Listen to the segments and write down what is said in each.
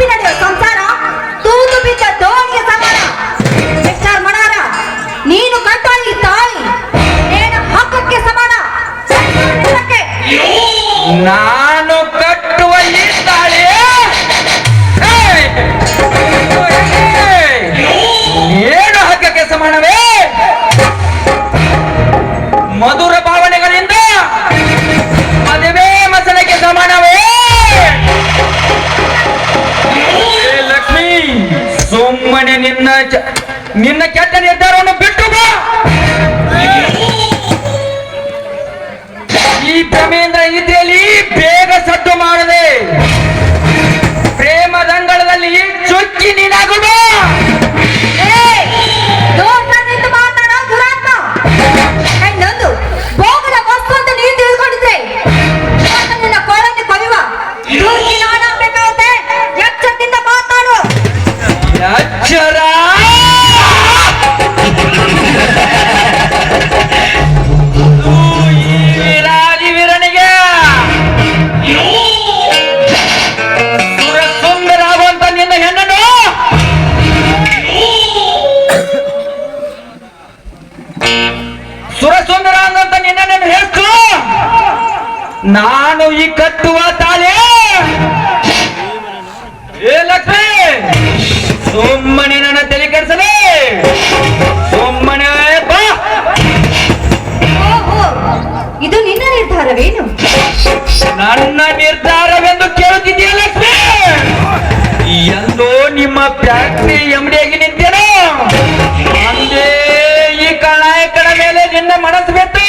Pinarios. ನಿನ್ನ ಕೆಟ್ಟ ನಾನು ಈ ಕಟ್ಟುವ ತಾಳೆ. ಏ ಲಕ್ಷ್ಮಿ ಸುಮ್ಮನೆ ನನ್ನ ತಲೆ ಕೆಡಿಸಲೇ. ಸುಮ್ಮನೆ ಬಾ. ಇದು ನಿನ್ನ ನಿರ್ಧಾರವೇನು? ನನ್ನ ನಿರ್ಧಾರವೆಂದು ಕೇಳುತ್ತಿದ್ದೀಯ ಲಕ್ಷ್ಮಿ? ಎಲ್ಲೋ ನಿಮ್ಮ ಫ್ಯಾಕ್ಟ್ರಿ ಎಂಡಿಯಾಗಿ ನಿಂತೇನೋ? ಅಂದೇ ಈ ಕಳಾಯಕಡ ಮೇಲೆ ನಿನ್ನ ಮನಸ್ಸು ಬಿಟ್ಟು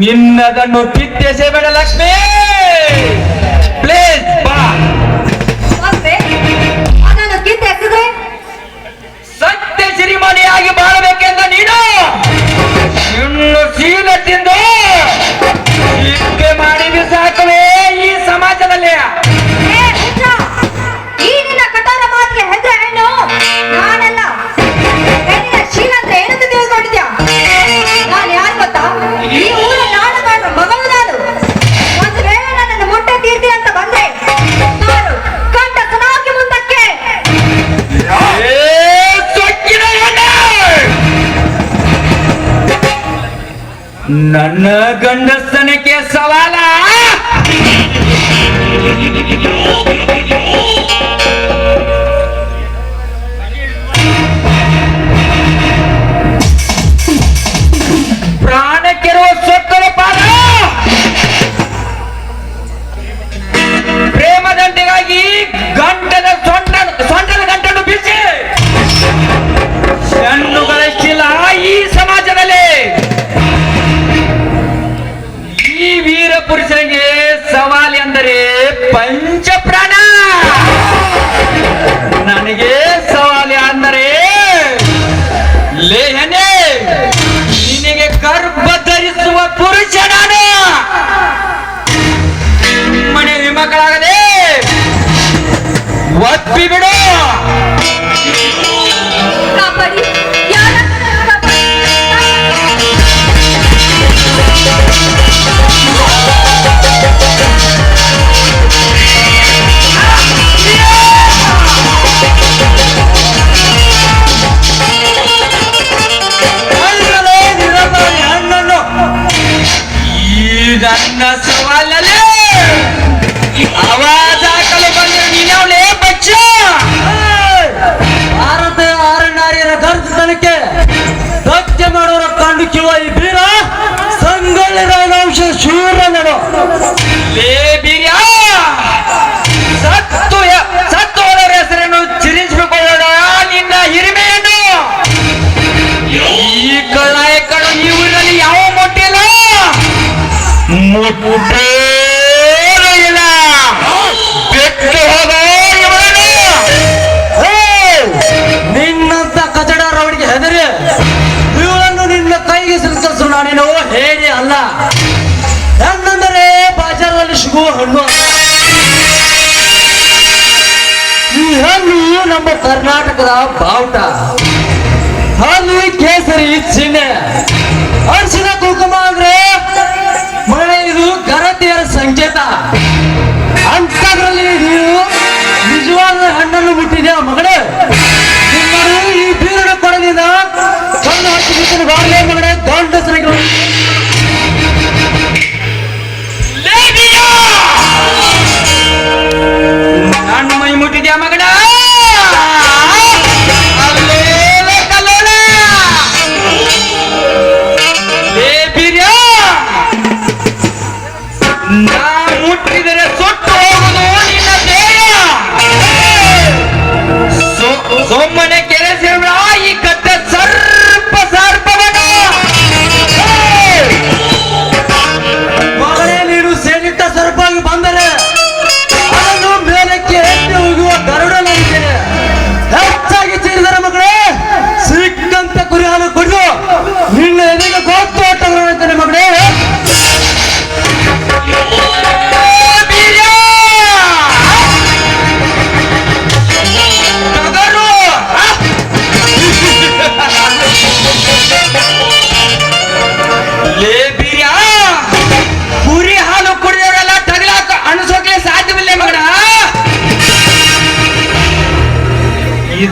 ನಿನ್ನದನ್ನು ಕಿತ್ತೆಸೆಬೇಡ ಲಕ್ಷ್ಮಿ. ಪ್ಲೀಸ್ ಬಾ. ಸತ್ಯ ಸಿರಿಮಾನಿಯಾಗಿ ಬಾಳಬೇಕೆಂದ ನೀನು. ಇನ್ನು ಸೀಲ ತಿಂದು ಸಾಕವೇ ಸಾಕುವೆ ಈ ಸಮಾಜದಲ್ಲಿ. ನನ್ನ ವೀರ ಪುರುಷನಿಗೆ ಸವಾಲ್ ಎಂದರೆ ಪಂಚಪ್ರಾಣ. ನನಗೆ ಸವಾಲ್ ಅಂದರೆ ಲೇಹನೆ. ನಿನಗೆ ಗರ್ಭ ಧರಿಸುವ ಪುರುಷ ನಾನು. ಮನೆ ಮಕ್ಕಳಾಗದೆ ಒಪ್ಪಿ ಬಿಡು ಗರ್ಭತನಕ್ಕೆ ಧಕ್ಕೆ ಮಾಡೋರ ಕಂಡು ಕಿವ ಈ ಬೀರ ಸಂಗೊಳ್ಳಿ ರಾಜವಂಶ ಶೂರ ನಡು ಲೇ ಬೀರ್ಯ! ಸತ್ತು ಸತ್ತು ಹೋದವರ ಹೆಸರನ್ನು ನಿನ್ನ ಈ ಯಾವ ಕರ್ನಾಟಕದ ಬಾವುಟ. ಹಾಲು ಕೇಸರಿ ಚಿಹ್ನೆ. ಅರ್ಶಿನ ಕುಂಕುಮ ಅಂದ್ರೆ ಮಳೆ ಇದು ಗರತಿಯರ ಸಂಕೇತ. ಅಂತದ್ರಲ್ಲಿ ಮುಟ್ಟಿದರೆ ಸುಟ್ಟು ಹೋಗುದು ನಿನ್ನ ದೇಹ. ಸೋಮನೆ ಕೆರೆ ಸೇವರಾಯಿ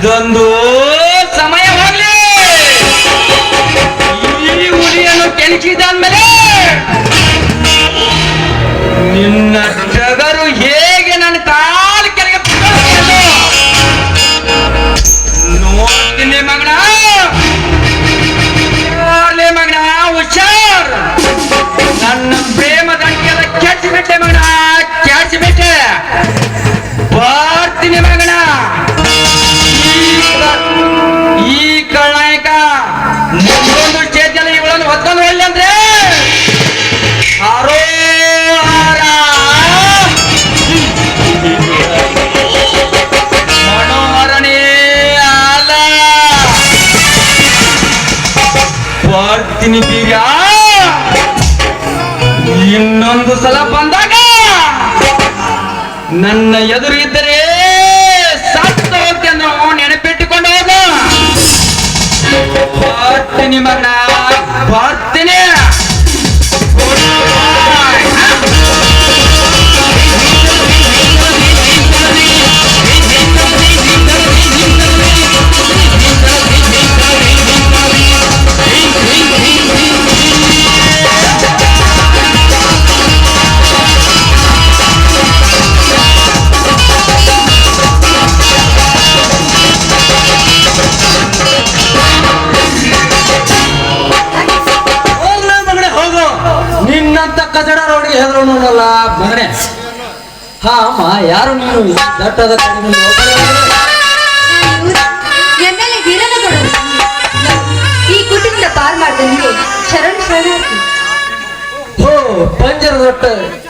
ಇದೊಂದು ಸಮಯ ಹೋಗ್ಲಿ. ಈ ಹುಲಿಯನ್ನು ಕೆಣಕಿದಾದ್ಮೇಲೆ ಬೀರ್ಯ ಇನ್ನೊಂದು ಸಲ ಬಂದಾಗ ನನ್ನ ಎದುರು ಹಾ ಅಮ್ಮ ಯಾರು ನೀನು? ದಟ್ಟದ ಕಾಡಿನಲ್ಲಿ ಒಬ್ಬಳೇ ಹೋದ್ರೆ? ಎಂ ಎಲ್ ಎ ವೀರನಗೌಡ ಈ ಕುಟುಂಬದ ಪಾರ್ ಶರಣ್ ಶರಣಾರ್ಥಿ ಓ ಪಂಜರದೊಟ್ಟ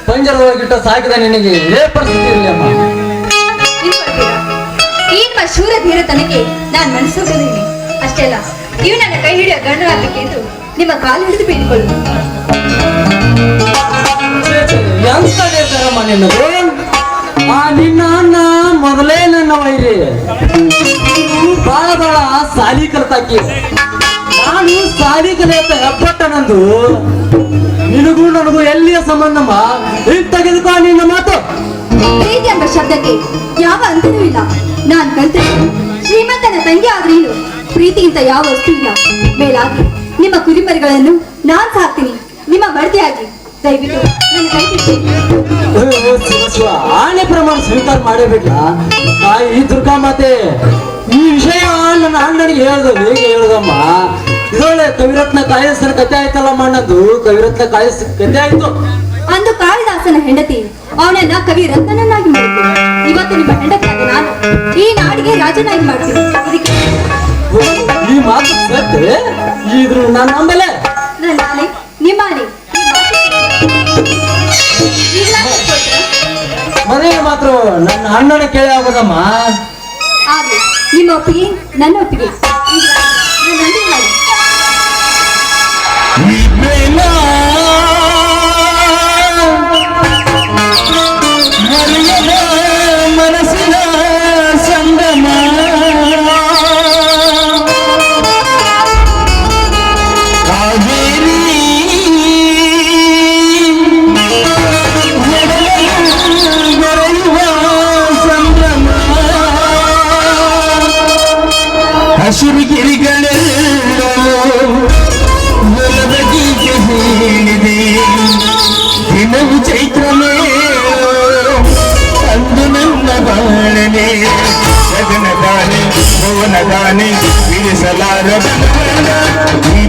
ಪಂಜರದೊಳಗಿಟ್ಟ ಸಾಕಿದ ನಿನಗೆ ಇದೇ ಪರಿಸ್ಥಿತಿ ಇರಲಿ ಅಮ್ಮ? ಈ ನಿಮ್ಮ ಶೂರ ಧೀರತನಕ್ಕೆ ನಾನು ಮನಸ್ಸೋಗಲಿನಿ ಅಷ್ಟೇ ಅಲ್ಲ ಇವು ನನ್ನ ಕೈ ಹಿಡಿಯೋ ಗಂಡನಾಗಲಿಕ್ಕೆ ಎಂದು ನಿಮ್ಮ ಕಾಲು ಹಿಡಿದು ಬೀಳ್ಕೊಳ್ಳಿ. ಎಂತ ಆ ನಿನ್ನ ಮೊದಲೇ ನನ್ನ ವೈರಿ. ಬಾಳ ಬಾಳ ಸಾಲಿ ಕಲ್ತಾಕಿ. ನಾನು ಸಾಲಿ ಕಲಿಯತ್ತ ಹೆಬ್ಬಟ್ಟನಂದು ನಿನಗೂ ನನಗೂ ಎಲ್ಲಿಯ ಸಂಬಂಧಮ್ಮ? ಈಗ ತೆಗೆದುಕೋ ನಿನ್ನ ಮಾತು. ಪ್ರೀತಿ ಎಂಬ ಶಬ್ದಕ್ಕೆ ಯಾವ ಅಂತನೂ ಇಲ್ಲ. ನಾನ್ ಕಲ್ತಿದ್ದು ಶ್ರೀಮಂತನ ತಂಗಿ ಆದ್ರೇನು? ಪ್ರೀತಿಗಿಂತ ಯಾವ ವಸ್ತು ಇಲ್ಲ. ಮೇಲಾಗಿ, ನಿಮ್ಮ ಕುರಿಮರಿಗಳನ್ನು ನಾನ್ ಸಾಕ್ತೀನಿ. ನಿಮ್ಮ ಬಡ್ತಿಯಾಗಿ ದಯವಿಟ್ಟು ನನ್ನ ಕೈ ಬಿಟ್ಟು. ಅಯ್ಯೋ, ಶಿವ ಶಿವ, ಆಣೆ ಪ್ರಮಾಣ ಸ್ವೀಕಾರ ಮಾಡಬೇಕ ತಾಯಿ ದುರ್ಗಾ ಮಾತೆ ಈ ವಿಷಯ ನನ್ನ ಅಣ್ಣನಿಗೆ ಹೇಳ್ದು ಹೇಗೆ ಹೇಳ್ದಮ್ಮ? ಇದೊಳ್ಳೆ ಕವಿರತ್ನ ಕಾಯಸ್ಸನ ಕತೆ ಆಯ್ತಲ್ಲಮ್ಮ ಅಣ್ಣದು? ಕವಿರತ್ನ ಕಾಯಸ್ ಕತೆ ಆಯ್ತು. ಅಂದು ಕಾಳಿದಾಸನ ಹೆಂಡತಿ ಅವನನ್ನ ಕವಿ ರತ್ನನನ್ನಾಗಿ ಮಾಡಿದ್ದೆ ಇವತ್ತು ನಿಮ್ಮ ಹೆಂಡತಿಯಾದ ನಾನು ಈ ನಾಡಿಗೆ ರಾಜನಾಗಿ ಮಾಡ್ತೀನಿ ಇದಕ್ಕೆ ಈ ಮಾತು ಸತ್ತೆ ಇದ್ರು ನಾನು ನಂಬಲೆ? ನಾನೇ ಆನೆ ಮನೆಗೆ ಮಾತ್ರ ನನ್ನ ಅಣ್ಣನ ಕೇಳಿ ಆಗೋದಮ್ಮ ನಿಮ್ಮ ಒಪ್ಪಿಗೆ ನನ್ನ ಒಪ್ಪಿಗೆ ಹಸಿರು ಗಿರಿಗಳೆಲ್ಲ ಹೊಲದ ಗೀತೆ ಹೇಳಿದೆ ದಿನವು ಚೈತ್ರ ಮೇಳು ಅಂದು ನನ್ನ ಬಾಳನೆ ಗಗನದಾನೆ ಭುವನದಾನೆ ಬಿಡಿಸಲಾರ ಬಣ್ಣವನ್ನ ಈ